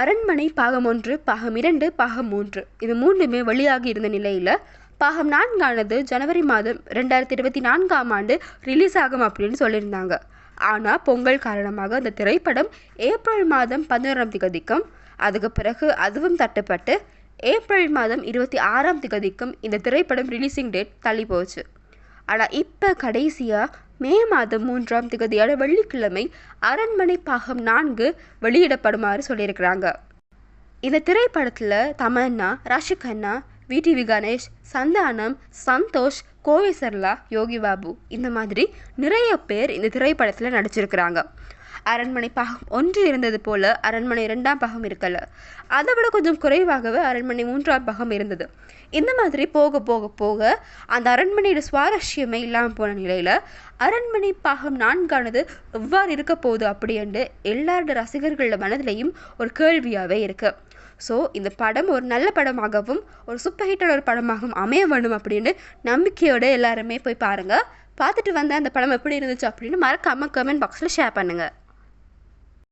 அரண்மனை பாகம் ஒன்று பாகம் இரண்டு பாகம் மூன்று. இது மூன்றுமே வெளியாகி இருந்த நிலையில் பாகம் நான்கானது ஜனவரி மாதம் ரெண்டாயிரத்தி இருபத்தி நான்காம் ஆண்டு ரிலீஸ் ஆகும் அப்படின்னு சொல்லியிருந்தாங்க. ஆனால் பொங்கல் காரணமாக அந்த திரைப்படம் ஏப்ரல் மாதம் பதினோராம் திகதிக்கும் அதுக்கு பிறகு அதுவும் தட்டுப்பட்டு ஏப்ரல் மாதம் இருபத்தி ஆறாம் திகதிக்கும் இந்த திரைப்படம் ரிலீசிங் டேட் தள்ளி போச்சு. ஆனால் இப்போ கடைசியாக மே மாதம் மூன்றாம் திகதியான வெள்ளிக்கிழமை அரண்மனை பாகம் நான்கு வெளியிடப்படுமாறு சொல்லியிருக்கிறாங்க. இந்த திரைப்படத்தில் தமன்னா ரஷிகண்ணா விடிவி கணேஷ் சந்தானம் சந்தோஷ் கோவை சர்லா யோகி பாபு இந்த மாதிரி நிறைய பேர் இந்த திரைப்படத்தில் நடிச்சிருக்கிறாங்க. அரண்மனை பாகம் ஒன்று இருந்தது போல் அரண்மனை இரண்டாம் பாகம் இருக்கல. அதை விட கொஞ்சம் குறைவாகவே அரண்மனை மூன்றாம் பாகம் இருந்தது. இந்த மாதிரி போக போக போக அந்த அரண்மனையோட சுவாரஸ்யமே இல்லாமல் போன நிலையில் அரண்மனை பாகம் நான்கானது எவ்வாறு இருக்க போகுது அப்படின்ட்டு எல்லாரோட ரசிகர்களோட மனதிலையும் ஒரு கேள்வியாகவே இருக்குது ஸோ இந்த படம் ஒரு நல்ல படமாகவும் ஒரு சூப்பர் ஹிட்டான ஒரு படமாகவும் அமைய வேண்டும் அப்படின்னு நம்பிக்கையோடு எல்லாருமே போய் பாருங்கள் பார்த்துட்டு வந்த அந்த படம் எப்படி இருந்துச்சு அப்படின்னு மறக்காமல் கமெண்ட் பாக்ஸில் ஷேர் பண்ணுங்கள்